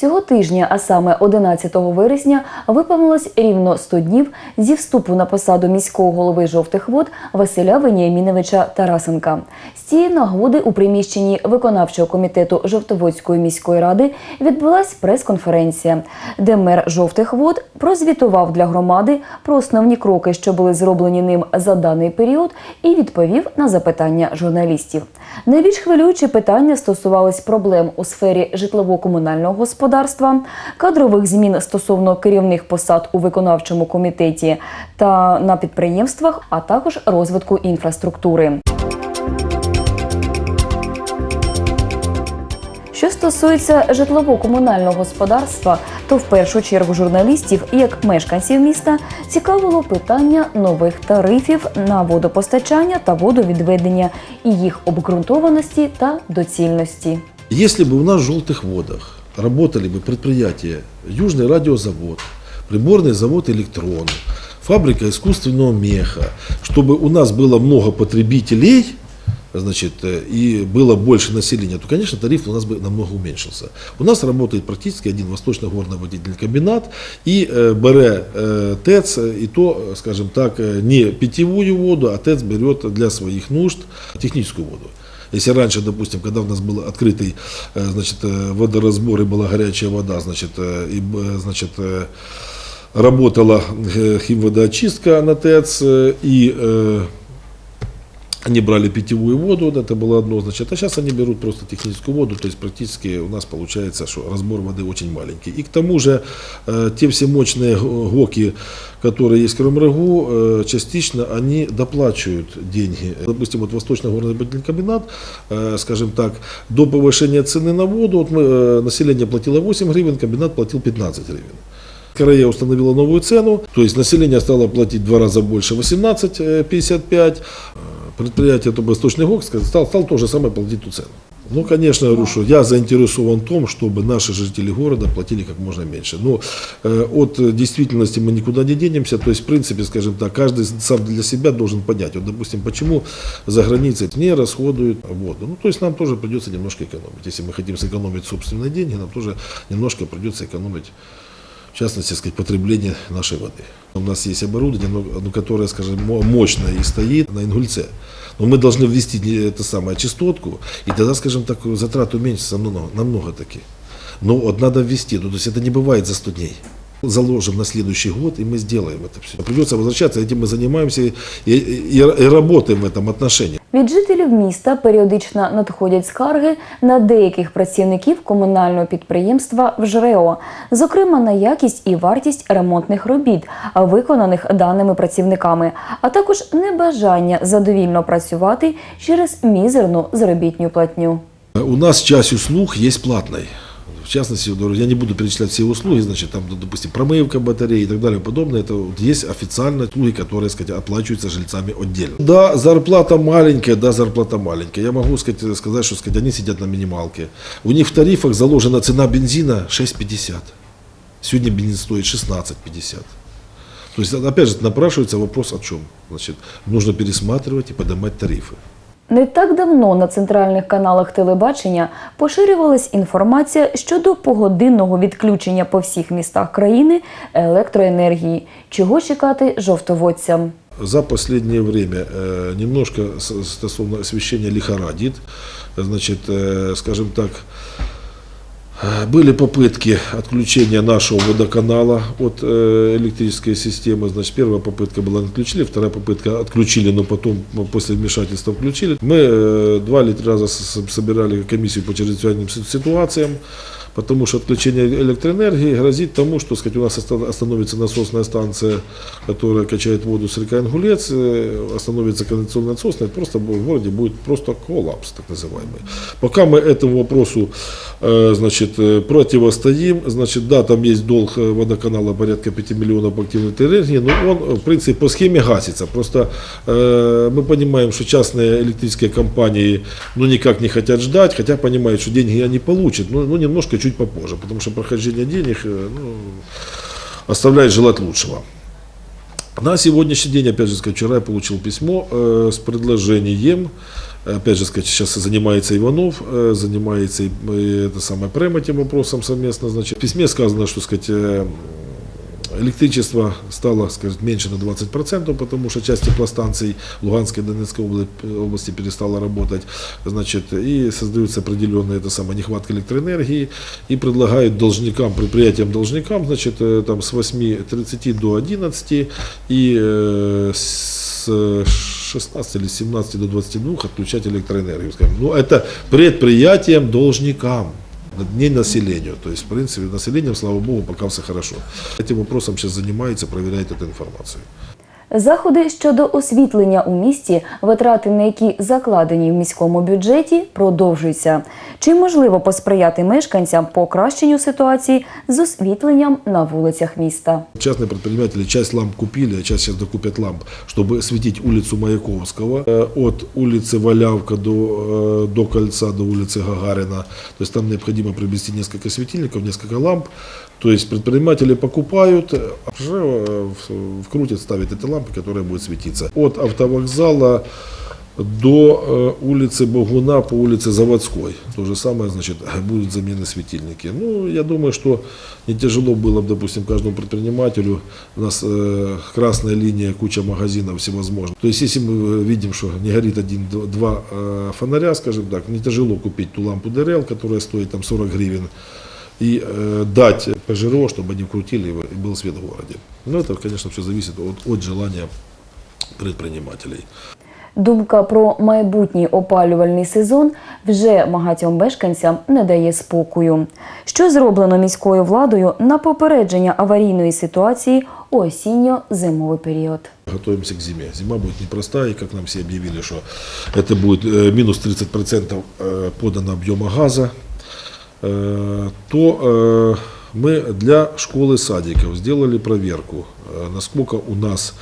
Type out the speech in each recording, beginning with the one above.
Цього тижня, а саме 11 вересня, виповнилось рівно 100 днів зі вступу на посаду міського голови жовтих вод Василя Веніаміновича Тарасенка. З цієї нагоди у приміщенні виконавчого комітету Жовтоводської міської ради відбулась прес-конференція, де мер жовтих вод прозвітував для громади про основні кроки, що були зроблені ним за даний період, і відповів на запитання журналістів. Найбільш хвилюючі питання стосувались проблем у сфері житлово-комунального господарства, кадрових змін стосовно керівних посад у виконавчому комітеті та на підприємствах, а також розвитку інфраструктури. Що стосується житлово-комунального господарства, то в першу чергу журналістів, як мешканців міста, цікавило питання нових тарифів на водопостачання та водовідведення і їх обґрунтованості та доцільності. Если бы у нас в желтых водах работали бы предприятия Южный радиозавод, приборный завод «Электрон», фабрика искусственного меха, чтобы у нас было много потребителей, значит, э, и было больше населения, то, конечно, тариф у нас бы намного уменьшился. У нас работает практически один восточно-горно-водительный комбинат и э, бере э, ТЭЦ, и то, э, скажем так, э, не питьевую воду, а ТЭЦ берет для своих нужд техническую воду. Если раньше, допустим, когда у нас был открытый э, значит, э, водоразбор и была горячая вода, значит, э, и, э, значит, э, работала э, химводоочистка на ТЭЦ, э, и э, они брали питьевую воду, вот это было одно, значит, а сейчас они берут просто техническую воду, то есть практически у нас получается, что разбор воды очень маленький. И к тому же э, те все мощные г- ГОКи, которые есть в Крымрагу, э, частично они доплачивают деньги. Допустим, вот Восточно-горный комбинат, э, скажем так, до повышения цены на воду, вот мы, э, население платило 8 гривен, комбинат платил 15 гривен. Корея установила новую цену, то есть население стало платить в два раза больше 18,55. Предприятие это Восточный ГОК стал, стал то же самое платить ту цену. Ну, конечно, я говорю, что я заинтересован в том, чтобы наши жители города платили как можно меньше. Но э, от э, действительности мы никуда не денемся. То есть, в принципе, скажем так, каждый сам для себя должен понять. Вот, допустим, почему за границей не расходуют воду. Ну, то есть, нам тоже придется немножко экономить. Если мы хотим сэкономить собственные деньги, нам тоже немножко придется экономить в частности, сказать, потребление нашей воды. У нас есть оборудование, но, ну, которое, скажем, мо- мощное и стоит на Ингульце. Но мы должны ввести не- это самое частотку, и тогда, скажем так, затраты уменьшатся намного, намного таки. Но вот надо ввести, ну, то есть это не бывает за 100 дней. Заложим на следующий год, и мы сделаем это все. Придется возвращаться, этим мы занимаемся и, и- и- и работаем в этом отношении. Від жителів міста періодично надходять скарги на деяких працівників комунального підприємства «ВЖРЕО», зокрема на якість і вартість ремонтних робіт, виконаних даними працівниками, а також небажання задовільно працювати через мізерну заробітню платню. У нас часть услуг есть платной. В частности, говорю, я не буду перечислять все услуги, значит, там, допустим, промывка батареи и так далее, подобное. Это вот есть официальные услуги, которые, сказать, оплачиваются жильцами отдельно. Да, зарплата маленькая, да, зарплата маленькая. Я могу сказать, сказать, что сказать, они сидят на минималке. У них в тарифах заложена цена бензина 6,50. Сегодня бензин стоит 16,50. То есть, опять же, напрашивается вопрос о чем? Значит, нужно пересматривать и поднимать тарифы. Не так давно на центральних каналах телебачення поширювалась інформація щодо погодинного відключення по всіх містах країни електроенергії, чого чекати жовтоводцям. За последнее время э, немножко с- стосовно освещения лихорадит. Значит, э, скажем так, э, были попытки отключения нашего водоканала от э, электрической системы. Значит, первая попытка была отключили, вторая попытка отключили, но потом э, после вмешательства включили. Мы э, два или три раза с- собирали комиссию по чрезвычайным си- ситуациям. Потому что отключение электроэнергии грозит тому, что сказать, у нас оста- остановится насосная станция, которая качает воду с река Ингулец, э, остановится кондиционная насосная, просто в городе будет просто коллапс, так называемый. Пока мы этому вопросу э, значит, э, противостоим, значит, да, там есть долг водоканала порядка 5 миллионов по активной энергии, но он, в принципе, по схеме гасится. Просто э, мы понимаем, что частные электрические компании ну, никак не хотят ждать, хотя понимают, что деньги они получат, но ну, немножко чуть попозже, потому что прохождение денег э, ну, оставляет желать лучшего. На сегодняшний день, опять же, сказать, вчера я получил письмо э, с предложением Опять же сказать, сейчас занимается Иванов, э, занимается и, э, это самое Прем этим вопросом совместно. Значит, в письме сказано, что сказать, э, электричество стало скажем, меньше на 20%, потому что часть теплостанций Луганской и Донецкой обла- области перестала работать. Значит, и создаются определенные это самое, нехватка электроэнергии. И предлагают должникам, предприятиям-должникам, значит, э, там с 8.30 до 11 и э, с 16 или 17 до 22 отключать электроэнергию. скажем. Ну, это предприятиям-должникам не населению. То есть, в принципе, населением, слава богу, пока все хорошо. Этим вопросом сейчас занимается, проверяет эту информацию. Заходи щодо освітлення у місті, витрати на які закладені в міському бюджеті, продовжуються. Чи можливо посприяти мешканцям покращенню ситуації з освітленням на вулицях міста? Частные предприниматели часть ламп купили, а часть сейчас докупят ламп, чтобы светить улицу Маяковского э, от улицы Валявка до, э, до кольца, до улицы Гагарина. То есть там необходимо приобрести несколько светильников, несколько ламп. То есть предприниматели покупают, э, а уже э, в- вкрутят, ставят эти лампы, которые будут светиться. От автовокзала до э, улицы Богуна по улице Заводской. То же самое, значит, будут замены светильники. Ну, я думаю, что не тяжело было бы, допустим, каждому предпринимателю. У нас э, красная линия, куча магазинов всевозможных. То есть, если мы видим, что не горит один, д- два э, фонаря, скажем так, не тяжело купить ту лампу ДРЛ, которая стоит там 40 гривен, и э, дать ПЖРО, чтобы они крутили его, и был свет в городе. Но это, конечно, все зависит от, от желания предпринимателей. Думка про майбутній опалювальний сезон вже багатьом мешканцям не дає спокою. Що зроблено міською владою на попередження аварійної ситуації у осінньо-зимовий період? Готовимся к зиме. Зима будет непростая, и как нам все объявили, что это будет э, минус 30% э, подано объема газа, э, то э, мы для школы садиков сделали проверку, э, насколько у нас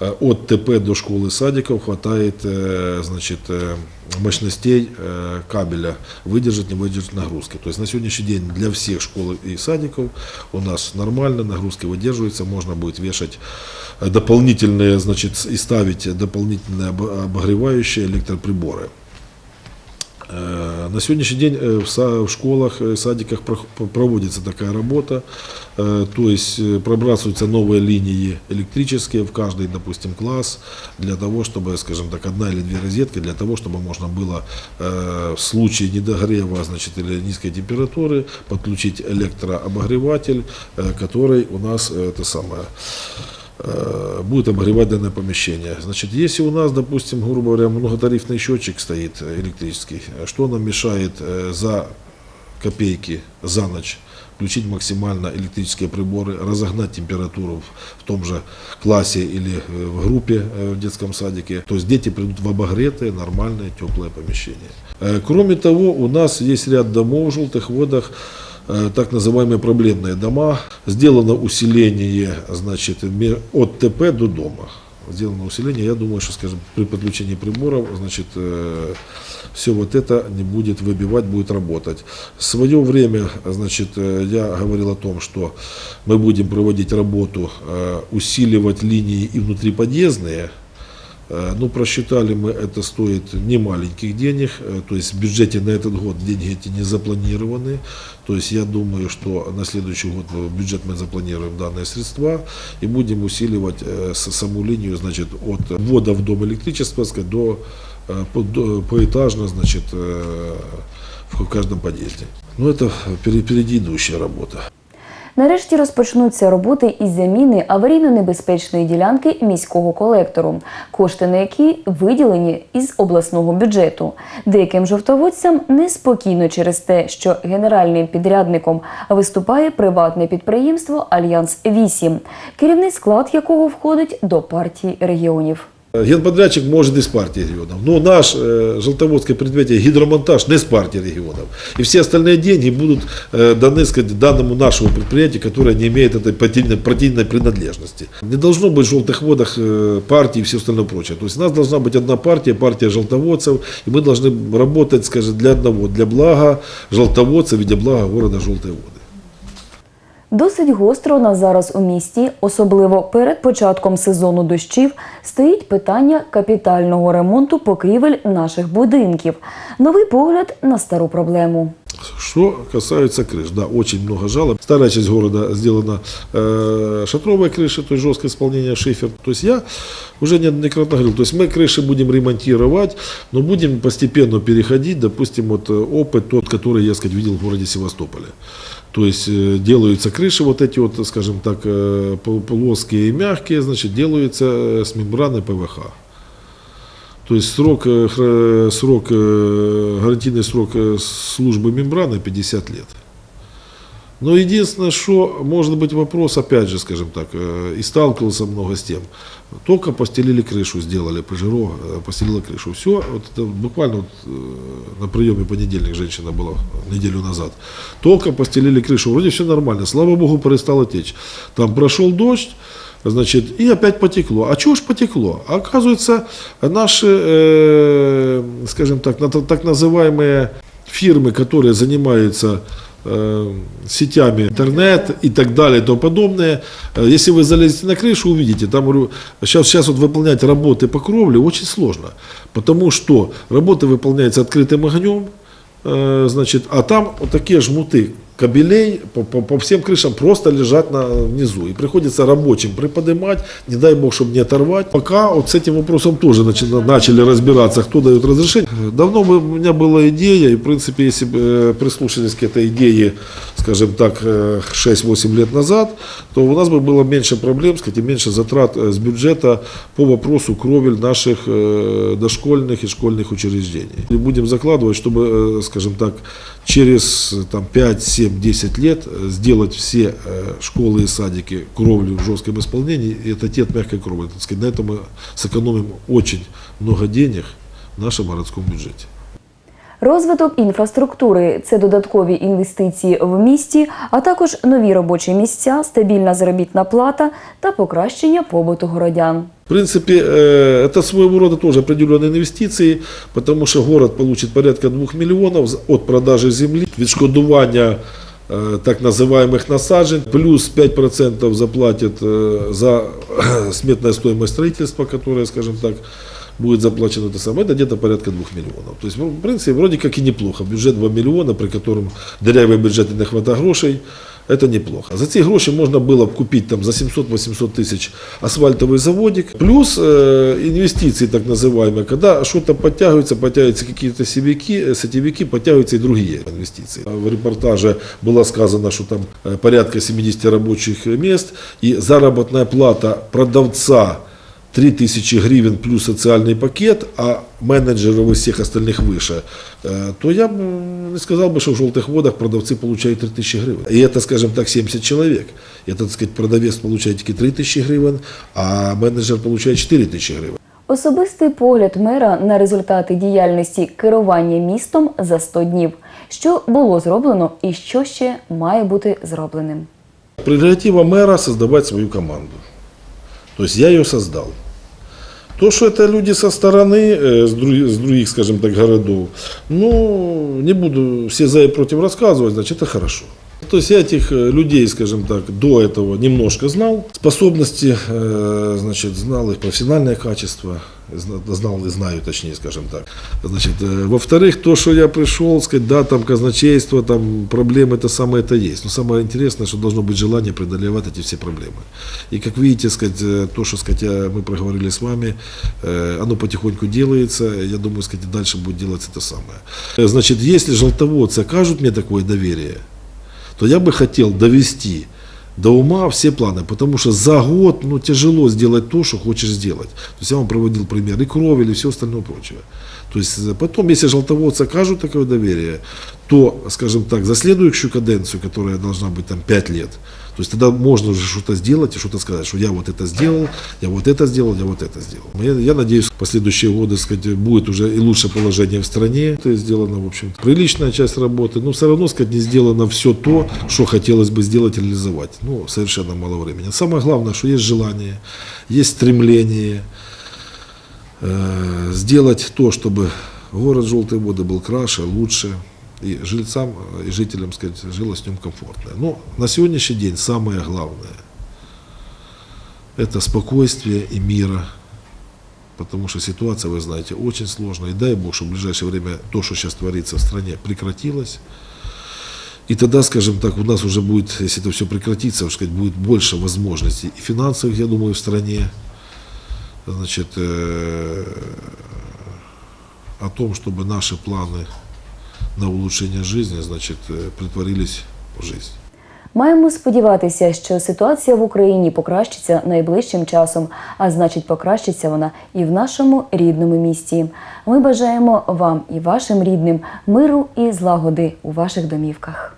э, от ТП до школы садиков хватает э, значит, э, мощностей э, кабеля выдержать, не выдержать нагрузки. То есть на сегодняшний день для всех школ и садиков у нас нормально, нагрузки выдерживаются, можно будет вешать э, дополнительные, значит, и ставить дополнительные обо- обогревающие электроприборы. Э, На сегодняшний день э, в са- в школах, э, садиках прох- проводится такая работа, Э, то есть э, пробрасываются новые линии электрические в каждый, допустим, класс, для того, чтобы, скажем так, одна или две розетки, для того, чтобы можно было э, в случае недогрева, значит, или низкой температуры подключить электрообогреватель, э, который у нас э, это самое э, будет обогревать данное помещение. Значит, если у нас, допустим, грубо говоря, многотарифный счетчик стоит э, электрический, э, что нам мешает э, за копейки за ночь включить максимально электрические приборы, разогнать температуру в, в том же классе или э, в группе э, в детском садике. То есть дети придут в обогретые, нормальные, теплые помещения. Э, Кроме того, у нас есть ряд домов в желтых водах, э, так называемые проблемные дома. Сделано усиление значит, ме- от ТП до дома. Сделано усиление. Я думаю, что, скажем, при подключении приборов, значит, все вот это не будет выбивать, будет работать. В свое время, значит, э, я говорил о том, что мы будем проводить работу, э, усиливать линии и внутриподъездные, Э, Ну, просчитали мы, это стоит не маленьких денег, э, то есть в бюджете на этот год деньги эти не запланированы. То есть я думаю, что на следующий год в бюджет мы запланируем данные средства и будем усиливать э, саму линию, значит, от ввода в дом электричества сказать, до, э, до- поэтажно, значит, э, в каждом подъезде. Ну, это пере- впереди идущая работа. Нарешті розпочнуться роботи із заміни аварійно-небезпечної ділянки міського колектору, кошти на які виділені із обласного бюджету. Деяким жовтоводцям неспокійно через те, що генеральним підрядником виступає приватне підприємство Альянс 8 керівний склад якого входить до партії регіонів. Генподрядчик может из партии регионов. Но наш э, желтоводское предприятие гидромонтаж не с партии регионов. И все остальные деньги будут э, даны сказать, данному нашему предприятию, которое не имеет этой партийной, партийной принадлежности. Не должно быть в желтых водах э, партии и все остальное прочее. То есть у нас должна быть одна партия, партия желтоводцев, и мы должны работать, скажем, для одного, для блага желтоводцев и для блага города Желтые воды. Досить гостро на зараз у місті, особливо перед початком сезону дощів, стоїть питання капітального ремонту покрівель наших будинків. Новий погляд на стару проблему. Что касается крыш, да, очень много жалоб. Старая часть города сделана э, шатровая крыша, то есть жесткое исполнение шифер. То есть я уже неоднократно говорил, то есть мы крыши будем ремонтировать, но будем постепенно переходить, допустим, вот э, опыт тот, который я, сказать, видел в городе Севастополе. То есть э, делаются крыши вот эти вот, скажем так, э, плоские и мягкие, значит, делаются с мембраны ПВХ. То есть срок, э, срок, э, гарантийный срок э, службы мембраны 50 лет. Но единственное, что может быть вопрос, опять же, скажем так, и сталкивался много с тем. Только постелили крышу, сделали, Пежиро э, постелила крышу. Все, вот это буквально вот, на приеме понедельник женщина была неделю назад. Только постелили крышу, вроде все нормально, слава богу, перестало течь. Там прошел дождь, Значит, и опять потекло. А чего ж потекло? А Оказывается, наши, э, скажем так, так называемые фирмы, которые занимаются э, сетями интернет и так далее и тому подобное. Э, Если вы залезете на крышу, увидите, там сейчас, сейчас вот выполнять работы по кровле очень сложно, потому что работы выполняются открытым огнем, значит, а там вот такие жмуты кабелей по, по- по всем крышам просто лежат на, внизу. И приходится рабочим приподнимать, не дай бог, чтобы не оторвать. Пока вот с этим вопросом тоже начали, начали разбираться, кто дает разрешение. Давно у меня была идея, и в принципе, если бы э, прислушались к этой идее, скажем так, э, 6-8 лет назад, то у нас бы было меньше проблем, сказать, и меньше затрат э, с бюджета по вопросу кровель наших э, дошкольных и школьных учреждений. И будем закладывать, чтобы, э, скажем так, через э, там, 5, 7, 10 лет э, сделать все э, школы и садики кровлю в жестком исполнении, и это те от мягкой кровли. Так сказать, на этом мы сэкономим очень много денег в нашем городском бюджете. Розвиток інфраструктури це додаткові інвестиції в місті, а також нові робочі місця, стабільна заробітна плата та покращення побуту городян. В принципе, э, это своего рода тоже определенные инвестиции, потому что город получит порядка 2 миллионов з- от продажи земли, відшкодування э, так называемых насажень, плюс 5% заплатят э, за сметная стоимость строительства, которая, скажем так, будет заплачено это самое, это где-то порядка 2 миллионов. То есть, в принципе, вроде как и неплохо. Бюджет 2 миллиона, при котором дырявый бюджет и не хватает грошей, это неплохо. За ці гроші можна було б купити там, за 700-800 тисяч асфальтовий заводик, плюс э, инвестиции так называемые, когда что-то подтягивается, подтягиваются какие-то сетевики, э, сетевики, подтягиваются и другие инвестиции. В репортаже было сказано, что там э, порядка 70 рабочих мест и заработная плата продавца 3000 гривен плюс социальный пакет, а менеджеров из всех остальных выше, э, то я бы не сказал бы, что в желтых водах продавцы получают 3000 гривен. И это, скажем так, 70 человек. Это, так сказать, продавец получает только 3000 гривен, а менеджер получает 4000 гривен. Особистий погляд мера на результати діяльності керування містом за 100 днів. Що було зроблено і що ще має бути зробленим. Прерогатива мэра создавать свою команду. То есть я ее создал. То, что это люди со стороны, э, с друг- с других, скажем так, городов, ну, не буду все за и против рассказывать, значит, это хорошо. То есть я этих э, людей, скажем так, до этого немножко знал. Способности, э, значит, знал их профессиональное качество, зна- знал и знаю, точнее, скажем так. Значит, э, во-вторых, то, что я пришел, сказать, да, там казначейство, там проблемы, это самое это есть. Но самое интересное, что должно быть желание преодолевать эти все проблемы. И как видите, сказать, э, то, что сказать, я- мы проговорили с вами, э, оно потихоньку делается. Я думаю, сказать, дальше будет делаться это самое. Э, Значит, если желтоводцы окажут мне такое доверие, то я бы хотел довести до ума все планы, потому что за год ну, тяжело сделать то, что хочешь сделать. То есть я вам проводил пример и крови, и все остальное прочее. То есть э, потом, если желтоводцы окажут такое доверие, то, скажем так, за следующую каденцию, которая должна быть там 5 лет, то есть тогда можно уже что-то сделать и что-то сказать, что я вот это сделал, я вот это сделал, я вот это сделал. Я, я надеюсь, в последующие годы сказать, будет уже и лучшее положение в стране. Это сделано, в общем, приличная часть работы, но все равно, сказать, не сделано все то, что хотелось бы сделать, реализовать. Ну, совершенно мало времени. Самое главное, что есть желание, есть стремление э, сделать то, чтобы город Желтые воды был краше, лучше, и жильцам, э, и жителям, сказать, жилось в нем комфортно. Но на сегодняшний день самое главное – это спокойствие и мира, потому что ситуация, вы знаете, очень сложная. И дай Бог, чтобы в ближайшее время то, что сейчас творится в стране, прекратилось. И тогда, скажем так, у нас уже будет, если это все прекратится, сказать, будет больше возможностей и финансовых, я думаю, в стране, значит, э, о том, чтобы наши планы на улучшение жизни, значит, э, притворились в жизнь. Маємо сподіватися, що ситуація в Україні покращиться найближчим часом, а значить, покращиться вона і в нашому рідному місті. Ми бажаємо вам і вашим рідним миру і злагоди у ваших домівках.